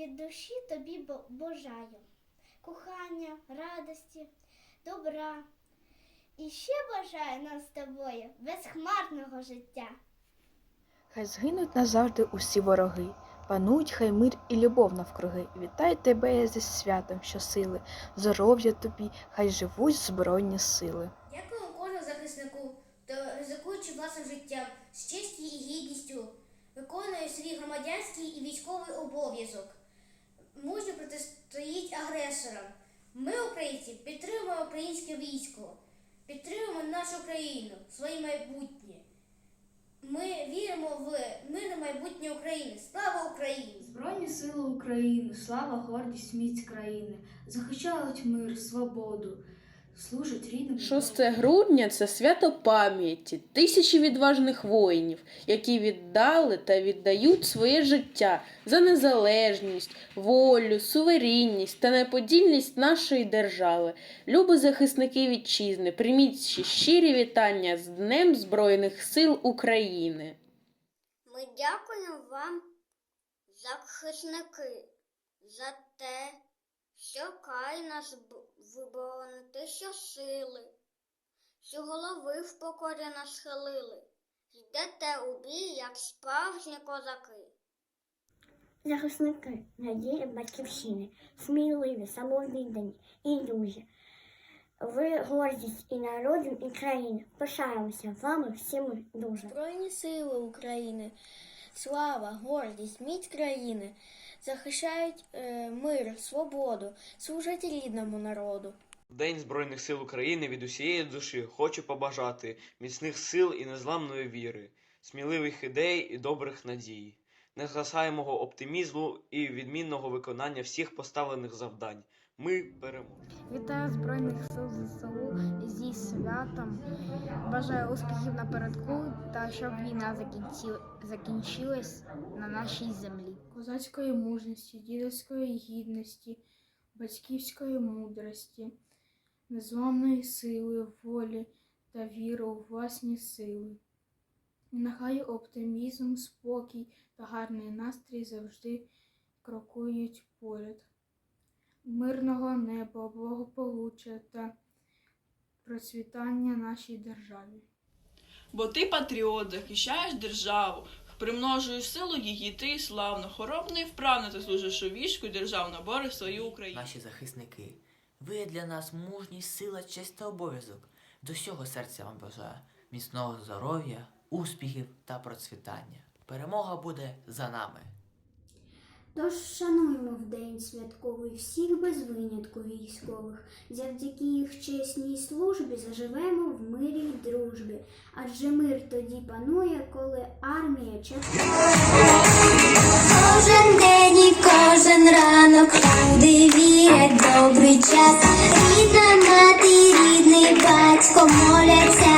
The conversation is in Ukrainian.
від душі тобі бажаю. Кохання, радості, добра. І ще бажаю нам з тобою безхмарного життя. Хай згинуть назавжди усі вороги, панують хай мир і любов навкруги. Вітаю тебе зі святом щосили, здоров'я тобі, хай живуть збройні сили. Дякуємо кожному захиснику, хто ризикуючи власним життям з честю і гідністю, виконує свій громадянський і військовий обов'язок. Мужньо протистоїть агресорам. Ми, українці, підтримуємо українське військо, підтримуємо нашу країну, своє майбутнє. Ми віримо в мирне майбутнє України. Слава Україні! Збройні сили України, слава, гордість, міць країни, захищають мир, свободу, служать рідним. 6 грудня це свято пам'яті тисячі відважних воїнів, які віддали та віддають своє життя за незалежність, волю, суверенність та неподільність нашої держави. Любі захисники вітчизни, прийміть ще щирі вітання з Днем Збройних сил України. Ми дякуємо вам, захисники, за те, що кай нас б- вибороните щосили, що голови в покорі нас схилили, йдете у бій, як справжні козаки. Захисники, надії батьківщини, сміливі, самовіддані і друзі. Ви гордість і народу, і країни. Пишаємося вами всіми дуже. Збройні сили України, слава, гордість, міць країни захищають е, мир, свободу, служать рідному народу. В День Збройних сил України від усієї душі хочу побажати міцних сил і незламної віри, сміливих ідей і добрих надій, незгасаємого оптимізму і відмінного виконання всіх поставлених завдань. Ми переможемо. Вітаю Збройних сил ЗСУ святом. Бажаю успіхів напередку та щоб війна закінчила, закінчилась на нашій землі. козацької мужності, дідовської гідності, батьківської мудрості, незламної сили, волі та віри у власні сили. Нехай оптимізм, спокій та гарний настрій завжди крокують поряд. Мирного неба, благополуччя та процвітання нашій державі. Бо ти патріот, захищаєш державу, примножуєш силу її, ти славно, хоробно і вправно ти служиш у війську і державно бориш свою Україну. Наші захисники, ви є для нас мужність, сила, честь та обов'язок. До всього серця вам бажаю міцного здоров'я, успіхів та процвітання. Перемога буде за нами. Тож шануємо в день святковий всіх без винятку військових. Завдяки їх чесній службі заживемо в мирі й дружбі. Адже мир тоді панує, коли армія частує. Кожен день і кожен ранок люди вірять добрий час. Рідна мати, рідний батько молять